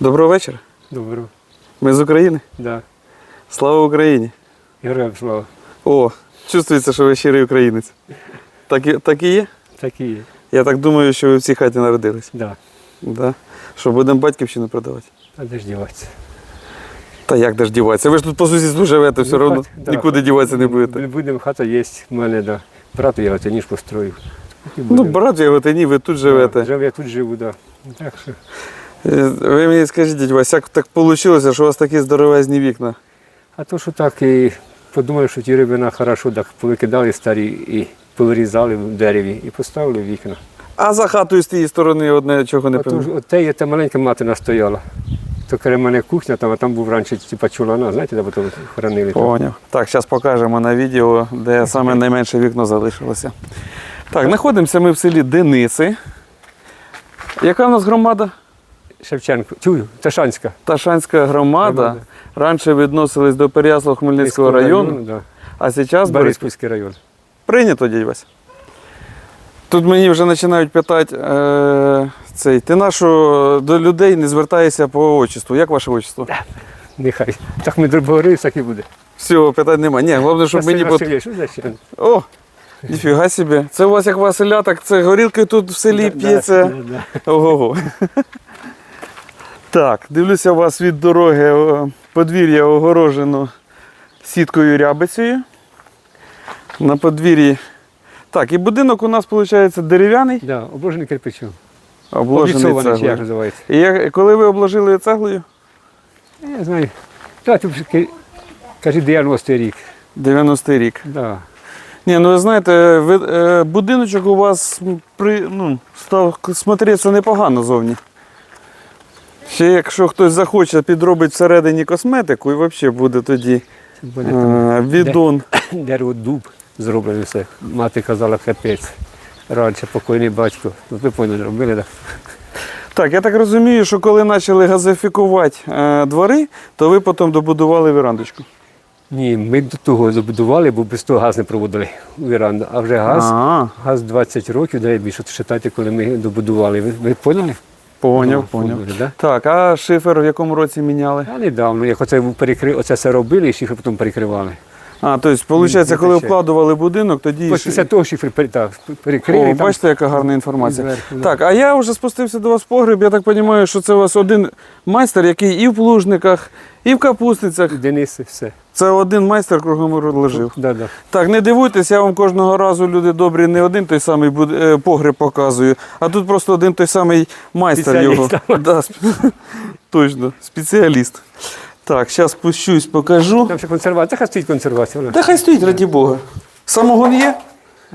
Доброго вечора. Добро. Ми з України. Да. Слава Україні! Героям слава. О, чувствується, що ви щирий українець. Так і, так і є? Так і є. Я так думаю, що ви в цій хаті народились. Да. Да? Що будемо батьківщину продавати? А де ж діватися? Та як де ж діватися? Ви ж тут по сусідству живете, все Ну, одно да. нікуди діватися не будете. Будемо, хата є в мене, да. Брат я ніж построїв. Ну, брат я готині, ви тут Да, живете. Жив, я тут живу, да. Так що. Е, Ви мені скажіть, дядь Вась, як так вийшло, що у вас такі здоровезні вікна? А то, що так і подумали, що ті рибина хорошо, так повикидали старі і повирізали в дереві і поставили вікна. А за хатою з тієї сторони одне чого не ж от те є та маленька мати настояла. То в мене кухня, там, а там був раніше типа чулана, знаєте, де потім хранили. Поняв. Так, зараз покажемо на відео, де саме найменше вікно залишилося. Так, знаходимося ми в селі Дениси. Яка в нас громада? Шевченко. Чую, Ташанська. Ташанська громада. Громада. Раніше відносились до Переяслав Хмельницького району, да. а зараз Борис... Бориспільський район. прийнято, Вась. Тут мені вже починають питати, е, цей, ти нашу до людей не звертаєшся по отчеству. Як ваше отчество? Нехай. Так ми договорилися, так і буде. Все, питань немає. Ні, головне, щоб мені. Василь що за? О, ніфіга собі. Це у вас як Василя, так це горілки тут в селі Да, п'ється. да, да. Ого-го. Так, дивлюся у вас від дороги подвір'я огорожено сіткою рябицею. На подвір'ї. Так, і будинок у нас виходить дерев'яний, Да, обложений кирпичом. обложений чи як називається. І як, коли ви обложили цеглою? Я знаю. Так, каже, 90-й рік. 90-й рік. Да. Ні, ну ви знаєте, ви, е, будиночок у вас при, ну, став смотреться непогано зовні. Ще якщо хтось захоче підробити всередині косметику, і взагалі буде тоді е, відон. дерево дуб зроблене все. Мати казала капець. Раніше покойний батько. Ну, ви поняли, робили, так? Так, я так розумію, що коли почали газифікувати е, двори, то ви потім добудували вірандочку. Ні, ми до того забудували, бо без того газ не проводили у віранду. А вже газ, Ага, газ 20 років, дай більше читати, коли ми добудували. Ви, ви поняли? Поняв, Ну, поняв. поняли, да? Так, а шифер в якому році міняли? А недавно, як оце перекри... оце все робили, і шифер потім перекривали. А, тобто, виходить, коли вкладували будинок, тоді. Ось після того шифер перекрили. О, там... бачите, яка гарна інформація. зверху. Так, а я вже спустився до вас в погреб. Я так розумію, що це у вас один майстер, який і в плужниках, і в капустницях. Дениси, все. Це один майстер кругом лежив. Да, да. Так, не дивуйтесь, я вам кожного разу, люди добрі, не один той самий е, погреб показую, а тут просто один той самий майстер його. Да, Точно, спеціаліст. Так, зараз спущусь, покажу. Там ще консервація, хай стоїть консервація. Вона. Та хай стоїть, раді Бога. Самогон є?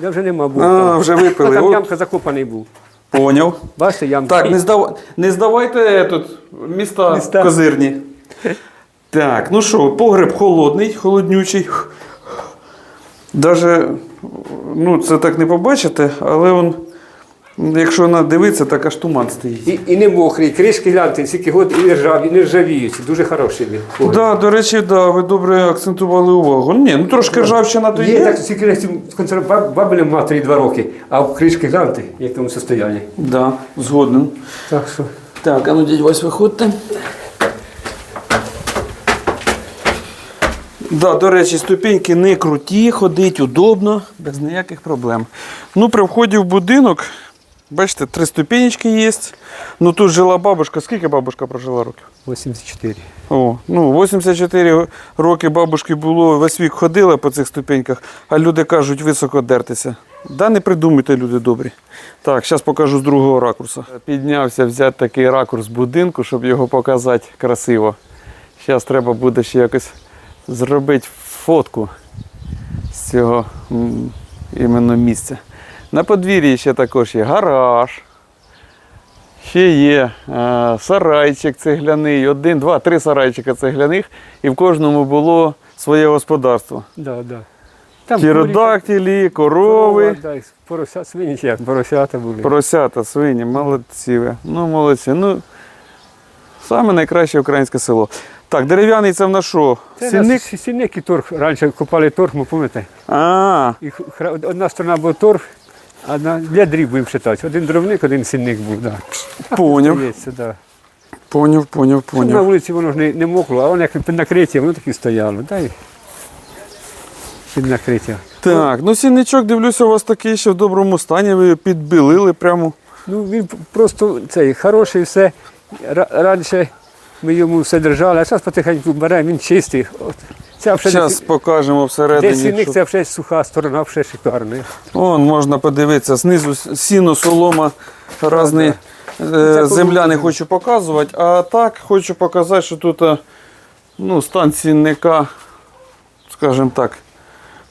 Я вже нема був. А, вже А випили. там От, ямка закопаний був. Поняв. Бачите, ямка. Так, не, здав... не здавайте тут міста, Міста. козирні. Так, ну що, погреб холодний, холоднючий. Даже, ну, це так не побачите, але он, якщо надивитися, так аж туман стоїть. І, і не мокрий, кришки гляньте, скільки год і не ржаві, не ржавіють. Дуже хороший він. Так, да, до речі, да, ви добре акцентували увагу. Ні, ну трошки ржавчина то Є є. так, скільки разів консерв... баб- бабиля матері два роки, а в кришки гляньте, в якому состоянні. Да, згоден. Так що. Так, а ну дядь Вась, виходьте. Да, до речі, ступеньки не круті, ходить удобно, без ніяких проблем. Ну, при вході в будинок, бачите, три ступенечки є. Ну тут жила бабушка. Скільки бабушка прожила років? 84. О, ну, 84 роки бабушки було, весь вік ходила по цих ступеньках, а люди кажуть, високо дертися. Да не придумуйте, люди добрі. Так, зараз покажу з другого ракурсу. Піднявся взяти такий ракурс будинку, щоб його показати красиво. Зараз треба буде ще якось зробити фотку з цього іменно місця. На подвір'ї ще також є гараж. Ще є е, сарайчик цегляний, один, два, три сарайчика цегляних, і в кожному було своє господарство. Да, да. Там корови, Корова, да, і свині, як, поросята були. поросята, свині, молодці ви. Ну, молодці. Ну, саме найкраще українське село. Так, дерев'яний це в нас що? Це Сінник? нас сінник і торф. Раніше копали торф, ми пам'ятаєте? А, І хра- одна сторона був торф, а на, для дріб будемо вважати. Один дровник, один сінник був. Да. поняв. Да. Поняв, поняв, Щоб На вулиці воно ж не, не мокло, а воно як під накриттям, воно так і стояло. Дай під накриття. Так, ну сінничок, дивлюся, у вас такий ще в доброму стані, ви його підбілили прямо. Ну він просто цей хороший все. Ра- Раніше ми йому все держали, а зараз потихеньку беремо, він чистий. От. Ця вже Зараз покажемо де всередині. сіник, що- це вже суха сторона, вже шикарна. Вон можна подивитися, знизу с- сіно, солома, різні е, земля не хочу показувати. А так хочу показати, що тут е, ну, стан цінника, скажімо так,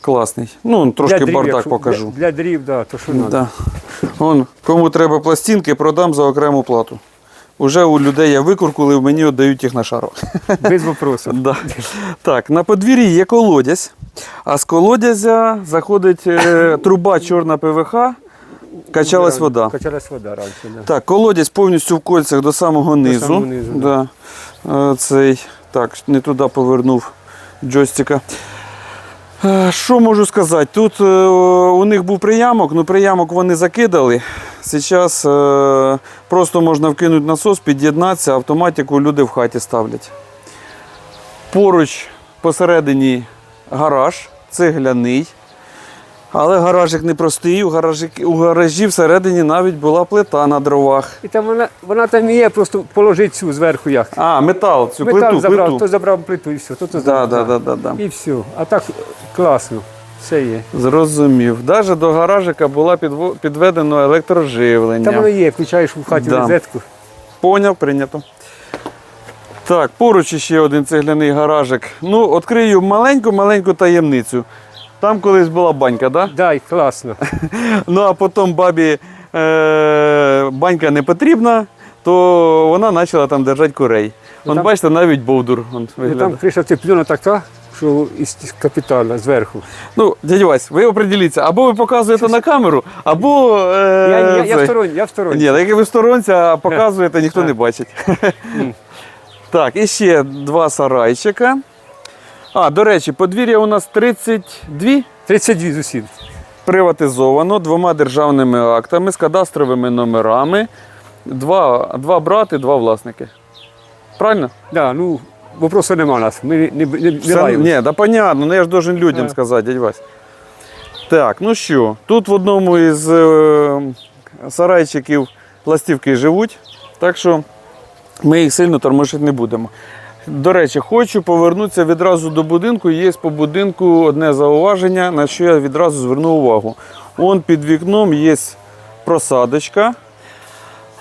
класний. Ну, трошки Для дрів, бардак якщо- покажу. Для, для дрів, да, то що треба. Да. Вон, кому треба пластинки, продам за окрему плату. Уже у людей я викуркулив, мені віддають їх на шару. Без вопросу. Да. Так, на подвір'ї є колодязь, а з колодязя заходить е, труба чорна ПВХ, качалась вода. Качалась вода раніше, да. Так, колодязь повністю в кольцях до самого низу. самого низу, да. Е, Цей, так, не туди повернув джойстика. Що можу сказати? Тут е, у них був приямок, ну приямок вони закидали. Зараз е, просто можна вкинути насос, під'єднатися, автоматику люди в хаті ставлять. Поруч посередині гараж, цегляний. Але гаражик не простий, у гаражі, у гаражі всередині навіть була плита на дровах. І там вона, вона там є, просто положить цю зверху як. А, метал, цю Метал плиту, забрав, плиту. то забрав плиту і все. То, то Да, забрав, да, да, да, да. І все. А так класно. Все є. Зрозумів. Навіть до гаражика була підво- підведено Там воно є, включаєш в хаті Да. розетку. Поняв, прийнято. Так, поруч ще один цегляний гаражик. Ну, відкрию маленьку-маленьку таємницю. Там колись була банька, так? Да? Да, класно. Ну а потім бабі е, банька не потрібна, то вона почала там держати курей. Вон, там- бачите, навіть бовдур. вон там криша теплюна така, що із капітальна зверху. Ну, дядя Вась, ви определіться, або ви показуєте на камеру, або. Е, Я, я, я всторонній, я всторонній. Ні, так як ви а показуєте, ніхто не бачить. так, і ще два сарайчика. А, до речі, подвір'я у нас 32 32 з усім. приватизовано двома державними актами з кадастровими номерами. Два, два брати, два власники. Правильно? Да, ну, вопросу нема у нас. Ми не, не, не, лаємось. ні, да понятно, ну я ж должен людям А. сказати, дядь Вась. Так, ну що, тут в одному із е, сарайчиків ластівки живуть, так що ми їх сильно тормошити не будемо. До речі, хочу повернутися відразу до будинку. Є по будинку одне зауваження, на що я відразу зверну увагу. Он під вікном є просадочка.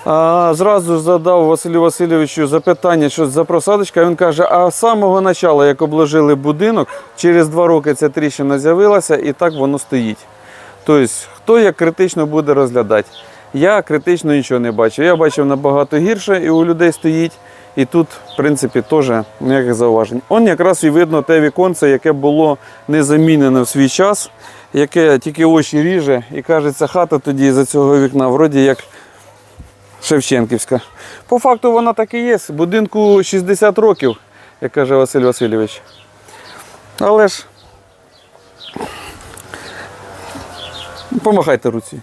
Зразу задав Василю Васильовичу запитання, що за просадочка. Він каже: а з самого початку, як обложили будинок, через два роки ця тріщина з'явилася і так воно стоїть. Тобто, хто як критично буде розглядати? Я критично нічого не бачу. Я бачив набагато гірше, і у людей стоїть. І тут, в принципі, теж ніяких зауважень. Он якраз і видно те віконце, яке було не замінене в свій час, яке тільки очі ріже, і кажеться, хата тоді за цього вікна, вроді як Шевченківська. По факту вона так і є. Будинку 60 років, як каже Василь Васильович. Але ж. Помахайте руці.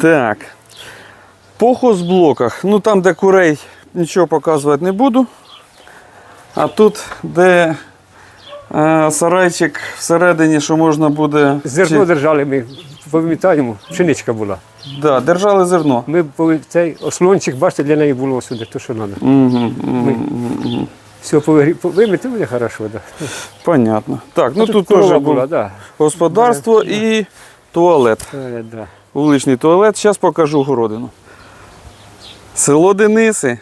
Так. По хозблоках. Ну там, де курей, нічого показувати не буду. А тут, де сарайчик всередині, що можна буде. Зерно держали ми, пам'ятаємо, пшеничка була. Да, держали зерно. Ми цей ослончик, бачите, для неї було сюди, то що треба. Угу, Ми- Все повигрі- по- вимити буде хорошо, да. Понятно. Так, ну А тут, корова теж було да. господарство і туалет. Е, да. Вуличний туалет. Зараз покажу городину. Село Дениси.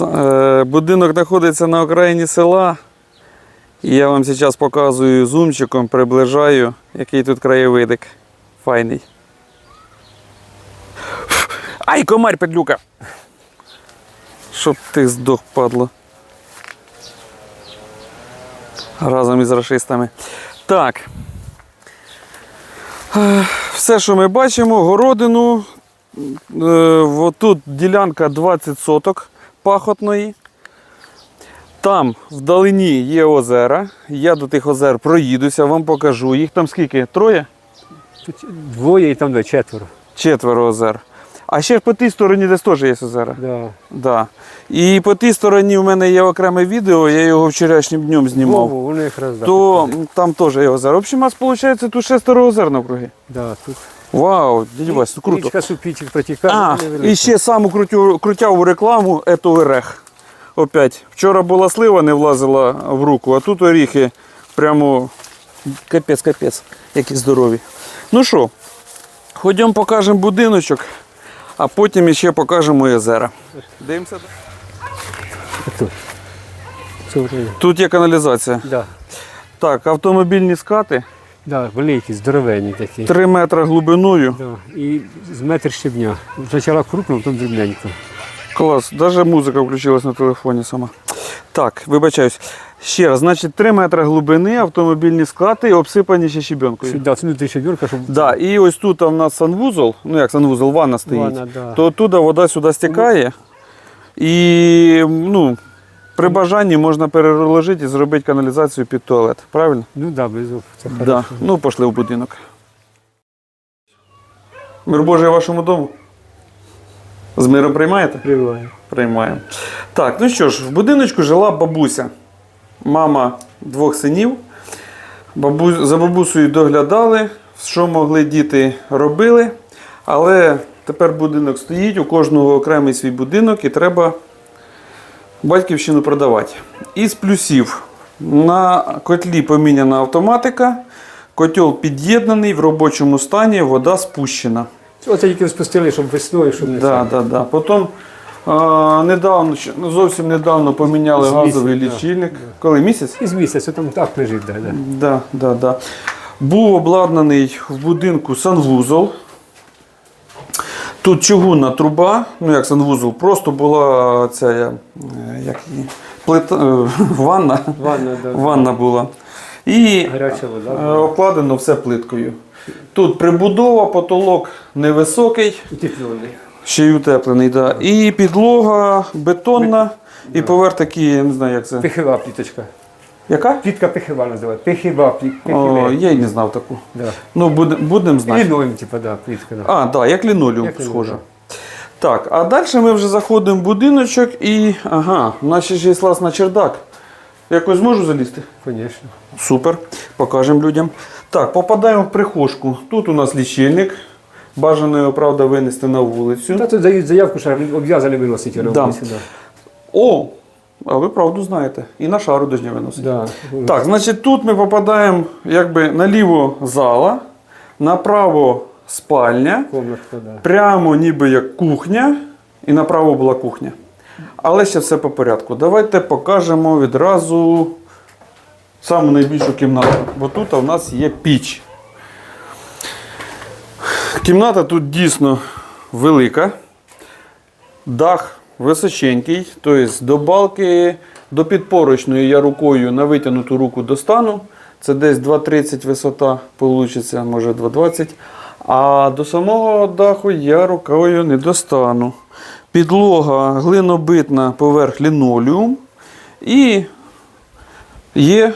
Е, Будинок знаходиться на окраїні села. Я вам зараз показую зумчиком, приближаю, який тут краєвидик. Файний. Ай, комарь петлюка! Щоб ти здох, падло. Разом із рашистами. Так. Все, що ми бачимо, городину. Е, от Тут ділянка 20 соток пахотної. Там вдалині є озера. Я до тих озер проїдуся, вам покажу. Їх там скільки? Троє? Тут двоє і там двоє, четверо. Четверо озер. А ще по тій стороні десь теж є озера. Да. Да. І по тій стороні в мене є окреме відео, я його вчорашнім днем знімав. Вову, вони якраз да, То м, там теж є озера. В общем, у нас виходить тут шестеро озер навкруги. Да, тут Вау, дядь Вась, круто. річка Супічик протікає. А, і ще саму крутю, крутяву рекламу це орех. Опять. Вчора була слива, не влазила в руку, а тут оріхи прямо капець, капець, які здорові. Ну що, ходімо покажемо будиночок, а потім ще покажемо озера. Дивимося. Тут. Є каналізація. да. Так, автомобільні скати Да, великі, здоровенні такі. 3 метри глибиною. Да. І з метр щебня. Спочатку крупно, потім дрібненько. Клас, навіть музика включилась на телефоні сама. Так, вибачаюсь. Ще раз, значить, 3 метри глибини, автомобільні скати обсипані ще щебенкою. Сюди, це внутрі щебінка, щоб Да, і ось тут у нас санвузол, ну як санвузол, ванна стоїть. Ванна, да. То оттуда вода сюди стікає. І ну, при бажанні можна переложити і зробити каналізацію під туалет. Правильно? Ну да, без це Да. хорошо. Ну, пішли в будинок. Мир Божий вашому дому. З миром приймаєте? Прививає. Приймаємо. Так, ну що ж, в будиночку жила бабуся, мама двох синів. Бабу... За бабусею доглядали, що могли діти робили. Але тепер будинок стоїть, у кожного окремий свій будинок і треба батьківщину продавати. Із плюсів на котлі поміняна автоматика, котел під'єднаний в робочому стані, вода спущена. Оце тільки спустили, щоб весною, щоб не Да, да, да. Потім а, недавно, ще- ну, зовсім недавно поміняли З газовий да. лічильник. Коли місяць? І з місяця там так лежить, да, да. Да, да, да. Був обладнаний в будинку санвузол. Тут чугунна труба, ну як санвузол, просто була ця е, як її, плита, е, ванна. Ванна, да. Ванна була. І Гаряча е, вода. обкладено все плиткою. Тут прибудова, потолок невисокий. Утеплений. Ще й утеплений, да. І підлога бетонна, і поверх такий, я не знаю, як це. Пихова пліточка. Яка? Плітка пихова називається. Пихова, плі- О, я й не знав таку. Да. Ну, будемо будем знати. Лінолеум, типа, да, плітка. Да. А, так, да, як лінолеум Як лінолеум, схоже. Так, а далі ми вже заходимо в будиночок і. Ага, у нас ще ж є лаз на чердак. Якось зможу залізти? Звісно. Супер, покажемо людям. Так, попадаємо в прихожку. Тут у нас лічильник. Бажано його, правда, винести на вулицю. Та тут дають заявку, що обв'язані виносить Да. робити сюди. О! А ви правду знаєте. І на шару дождя виносить. Да. Так, значить, тут ми попадаємо якби наліво зала, направо спальня, Комнатка, да. прямо ніби як кухня, і направо була кухня. Але ще все по порядку. Давайте покажемо відразу саму найбільшу кімнату, бо тут у нас є піч. Кімната тут дійсно велика. Дах височенький, тобто до балки, до підпорочної я рукою на витягнуту руку достану. Це десь 2,30 висота, вийде, може 2,20. А до самого даху я рукою не достану. Підлога глинобитна поверх лінолеум. І є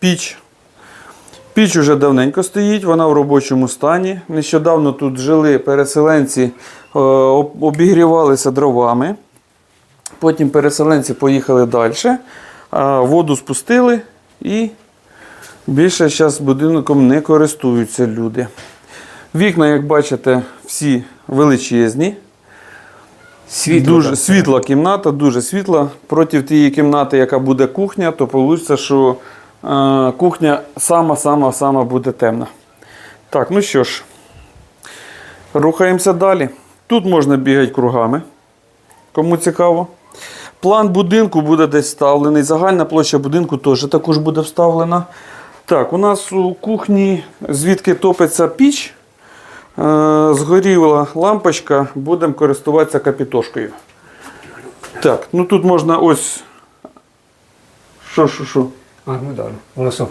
піч. Піч уже давненько стоїть, вона в робочому стані. Нещодавно тут жили переселенці, е, обігрівалися дровами. Потім переселенці поїхали далі, воду спустили і більше зараз будинком не користуються люди. Вікна, як бачите, всі величезні. Світло. дуже світла кімната, дуже світла. Проти тієї кімнати, яка буде кухня, то вийде, що е, кухня сама-сама-сама буде темна. Так, ну що ж, рухаємося далі. Тут можна бігати кругами, кому цікаво. План будинку буде десь вставлений. Загальна площа будинку теж також буде вставлена. Так, у нас у кухні, звідки топиться піч, е, згоріла лампочка, будемо користуватися капітошкою. Так, ну тут можна ось. Що, що, що? А, да.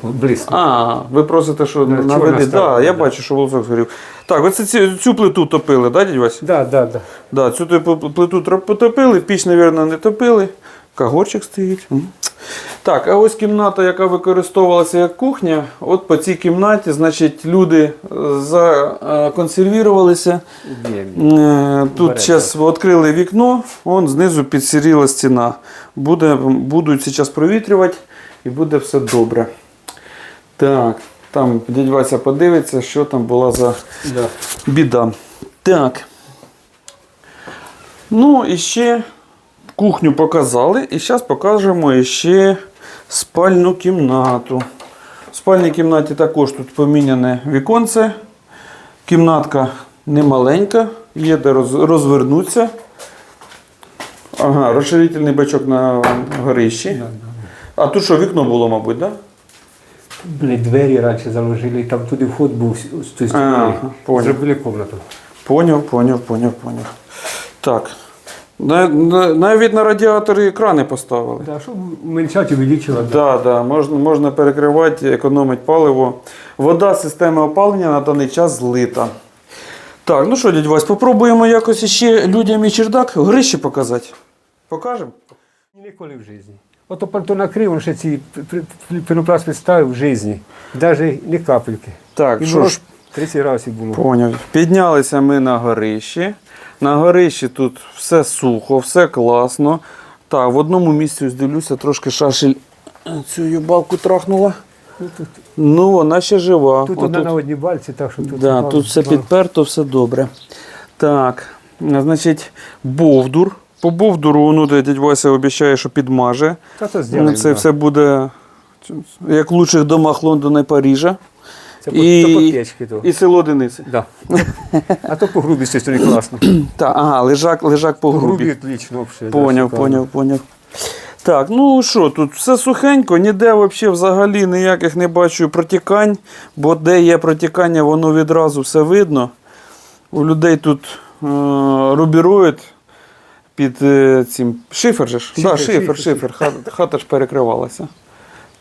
Близько. А, ви просите, що Да, Так, да, я да. бачу, що волосок згорів. Так, оце ці, цю плиту топили, да, дядь Вась? Да, да, да. Да, цю плиту потопили, піч, мабуть, не топили. Кагорчик стоїть. Так, а ось кімната, яка використовувалася як кухня. От по цій кімнаті, значить, люди е, законсервірувалися. Е, Тут зараз відкрили вікно, вон знизу підсіріла стіна. Буде, будуть зараз провітрювати і буде все добре. Так, там дядь Вася подивиться, що там була за Да. біда. Так. Ну і ще кухню показали. І зараз покажемо ще спальну кімнату. В спальній кімнаті також тут поміняне віконце. Кімнатка немаленька, є де розвернутися. Ага, розширительний бачок на горищі. А тут що, вікно було, мабуть, так? Да? Блін, двері раніше заложили, там туди вход був з- тої сторони. понял. Зробили кімнату. Поняв, поняв, поняв, поняв. Так. На- на- Навіть на радіаторі екрани поставили. Да, щоб уменьшати, увеличувати. Так, да, можна, можна перекривати, економити паливо. Вода з системи опалення на даний час злита. Так, ну що, дядь Вась, попробуємо якось ще людям і чердак грище показати. Покажемо? Ніколи в житті. Ото пальто накрив, ще ці пенопласт відставив в житті. Навіть не капельки. Так, І що ж, 30 разів було. поняв. Піднялися ми на горищі. На горищі тут все сухо, все класно. Так, в одному місці ось дивлюся, трошки шашель цю юбалку трахнула. Ну, тут Ну, вона ще жива. тут одна на одній бальці, так що тут. Да, тут все підперто, все добре. Так, значить, бовдур. По бовдуру, ну, де дядь Вася обіцяє, що підмаже. Та Ну, зробимо. це все буде як в лучших домах Лондона і Парижа. Це по, і- то по печки то. І село Дениси. Да. А то по грубі сторони класно. Так, ага, лежак, лежак по По грубі грубі. отлично взагалі. Поняв, поняв, поняв. Так, ну що, тут все сухенько, ніде вообще взагалі ніяких не бачу протікань, бо де є протікання, воно відразу все видно. У людей тут е, рубірують під е, цим шифер же ж. Шифер, да, шифер, шифер, шифер. Хата, хата ж перекривалася.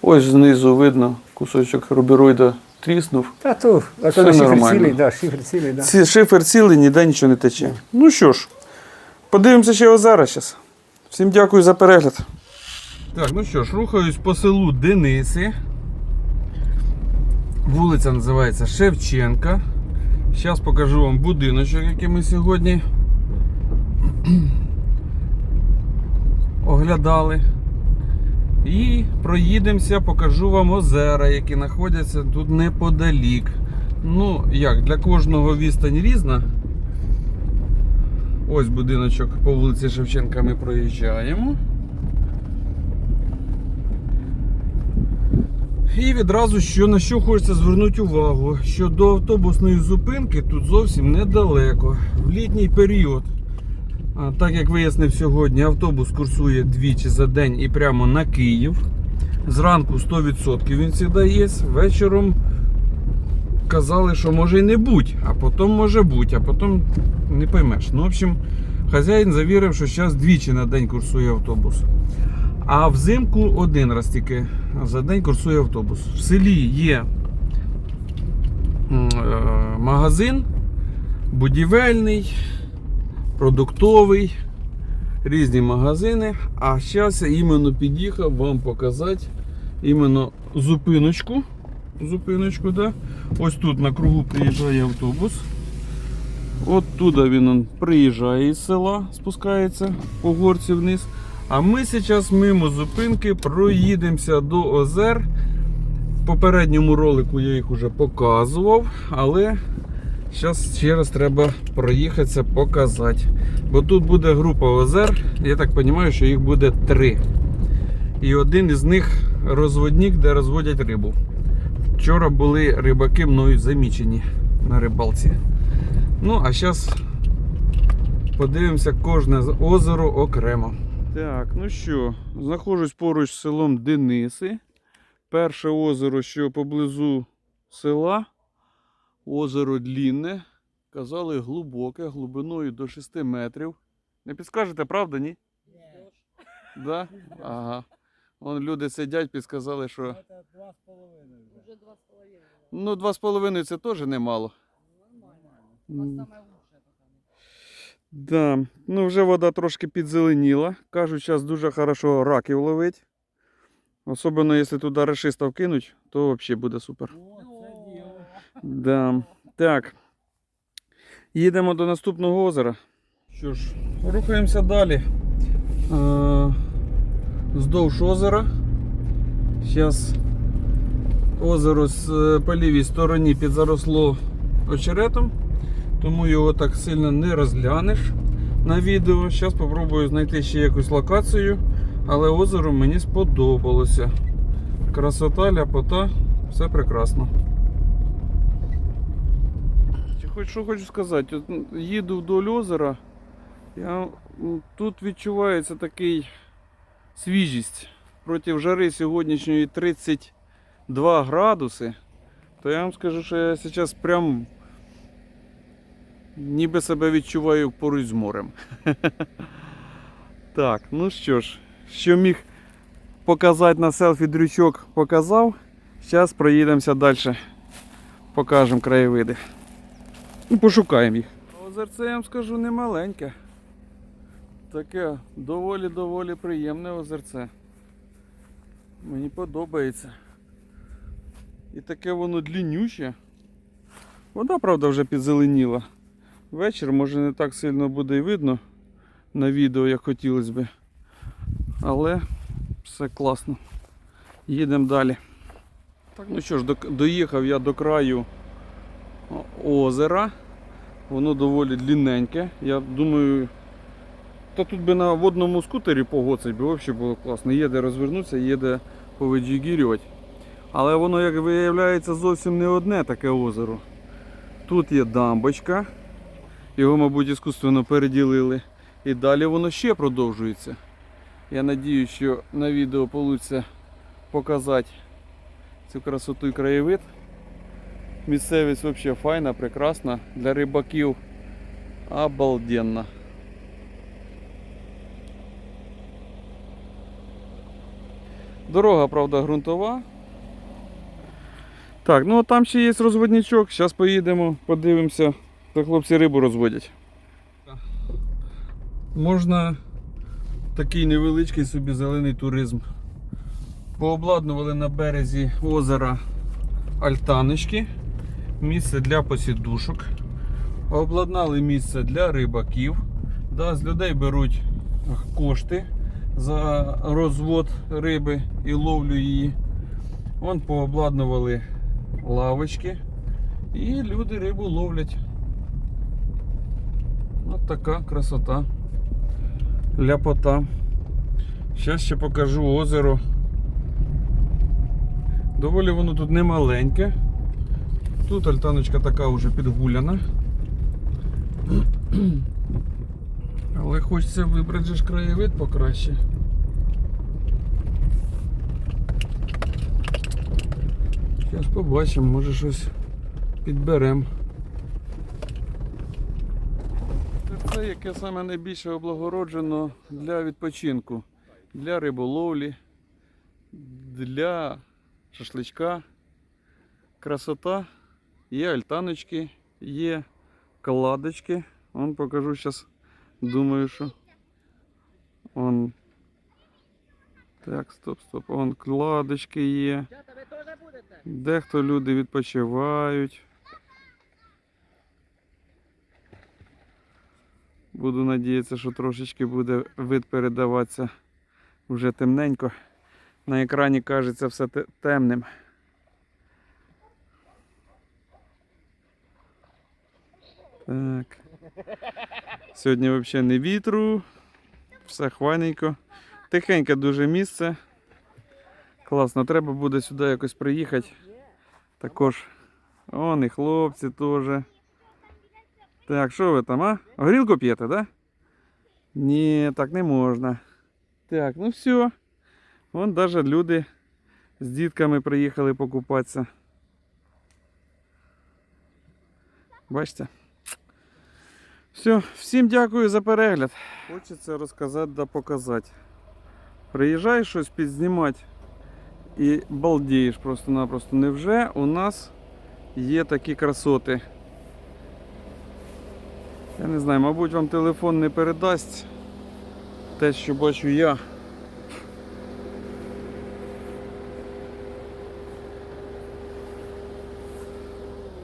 Ось знизу видно, кусочок рубіроїда тріснув. Та то, а то шифер цілий, да, шифер цілий, да. Ці шифер цілий, ніде нічого не тече. Ну що ж, подивимося ще озера зараз. Всім дякую за перегляд. Так, ну що ж, рухаюсь по селу Дениси. Вулиця називається Шевченка. Зараз покажу вам будиночок, який ми сьогодні оглядали. І проїдемося, покажу вам озера, які знаходяться тут неподалік. Ну, як, для кожного відстань різна. Ось будиночок по вулиці Шевченка ми проїжджаємо. І відразу що на що хочеться звернути увагу, що до автобусної зупинки тут зовсім недалеко. В літній період, так як вияснив сьогодні, автобус курсує двічі за день і прямо на Київ. Зранку 100% він завжди є, вечором казали, що може і не будь, а потім може бути, а потім не поймеш. Ну, в общем, хазяїн завірив, що зараз двічі на день курсує автобус. А взимку один раз тільки за день курсує автобус. В селі є е, магазин, будівельний, продуктовий, різні магазини. А зараз я іменно під'їхав вам показати іменно зупиночку. Зупиночку, да? Ось тут на кругу приїжджає автобус. От туди він приїжджає із села, спускається по горці вниз. А ми зараз мимо зупинки проїдемося до озер. В попередньому ролику я їх вже показував, але зараз ще раз треба проїхатися, показати. Бо тут буде група озер, я так розумію, що їх буде три. І один із них розводник, де розводять рибу. Вчора були рибаки мною замічені на рибалці. Ну, а зараз подивимося кожне озеро окремо. Так, ну що, знаходжусь поруч з селом Дениси. Перше озеро, що поблизу села. Озеро Длінне. Казали глибоке, глибиною до 6 метрів. Не підскажете, правда, ні? Ні. Да? Ага. Вон люди сидять, підсказали, що. Уже два с половиной. Ну, 2,5 це теж немало. Нормально. Лучшее пока. Да. Ну, вже вода трошки підзеленіла. Кажуть, зараз дуже хорошо раків ловить. Особливо, якщо туди рашиста вкинуть, то взагалі буде супер. Да. Так. Їдемо до наступного озера. Що ж, рухаємося далі. Е, Здовж озера. Зараз озеро з е, по лівій стороні підзаросло очеретом, тому його так сильно не розглянеш на відео. Зараз спробую знайти ще якусь локацію, але озеро мені сподобалося. Красота, ляпота, все прекрасно. Хоч що хочу сказати, от, їду вдоль озера, я, тут відчувається такий свіжість. Проти жари сьогоднішньої 32 градуси, то я вам скажу, що я зараз прям ніби себе відчуваю поруч з морем. Так, ну що ж, що міг показати на селфі дрючок, показав. Зараз проїдемося далі. Покажемо краєвиди. Ну, пошукаємо їх. Озерце, я вам скажу, не маленьке. Таке доволі-доволі приємне озерце. Мені подобається. І таке воно длиннюще. Вода, правда, вже підзеленіла. Вечір може не так сильно буде і видно на відео, як хотілося би. Але все класно. Їдемо далі. Так, ну що ж, доїхав я до краю озера. Воно доволі длинненьке. Я думаю, та тут би на водному скутері погоцать би взагалі було класно. Є де розвернутися, є де повиджигірювати. Але воно, як виявляється, зовсім не одне таке озеро. Тут є дамбочка. Його, мабуть, іскусственно переділили. І далі воно ще продовжується. Я надію, що на відео вийде показати цю красоту і краєвид. Місцевість взагалі файна, прекрасна. Для рибаків обалденна. Дорога, правда, ґрунтова. Так, ну там ще є розводничок. Зараз поїдемо, подивимося, де хлопці рибу розводять. Можна такий невеличкий собі зелений туризм. Пообладнували на березі озера альтаночки, місце для посідушок. Обладнали місце для рибаків. Да, з людей беруть кошти за розвод риби і ловлю її. Вон пообладнували лавочки і люди рибу ловлять. От така красота. Ляпота. Зараз ще покажу озеро. Доволі воно тут не маленьке. Тут альтаночка така вже підгуляна. Але хочеться вибрати ж краєвид покраще. Зараз побачимо, може щось підберемо. Це яке саме найбільше облагороджено для відпочинку, для риболовлі, для шашличка. Красота. Є альтаночки, є кладочки. Вон покажу зараз. Думаю, що. Вон. Так, стоп, стоп. Вон кладочки є. Дехто люди відпочивають. Буду надіятися, що трошечки буде вид передаватися вже темненько. На екрані кажеться все темним. Так. Сьогодні взагалі не вітру. Все хвайненько. Тихеньке дуже місце. Класно, треба буде сюди якось приїхати. Також. Вон і хлопці теж. Так, що ви там, а? Горілку п'єте, да? Ні, так не можна. Так, ну все. Вон навіть люди з дітками приїхали покупатися. Бачите? Все, всім дякую за перегляд. Хочеться розказати та показати. Приїжджаєш щось підзнімати і балдієш просто-напросто. Невже у нас є такі красоти? Я не знаю, мабуть, вам телефон не передасть те, що бачу я.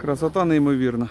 Красота неймовірна.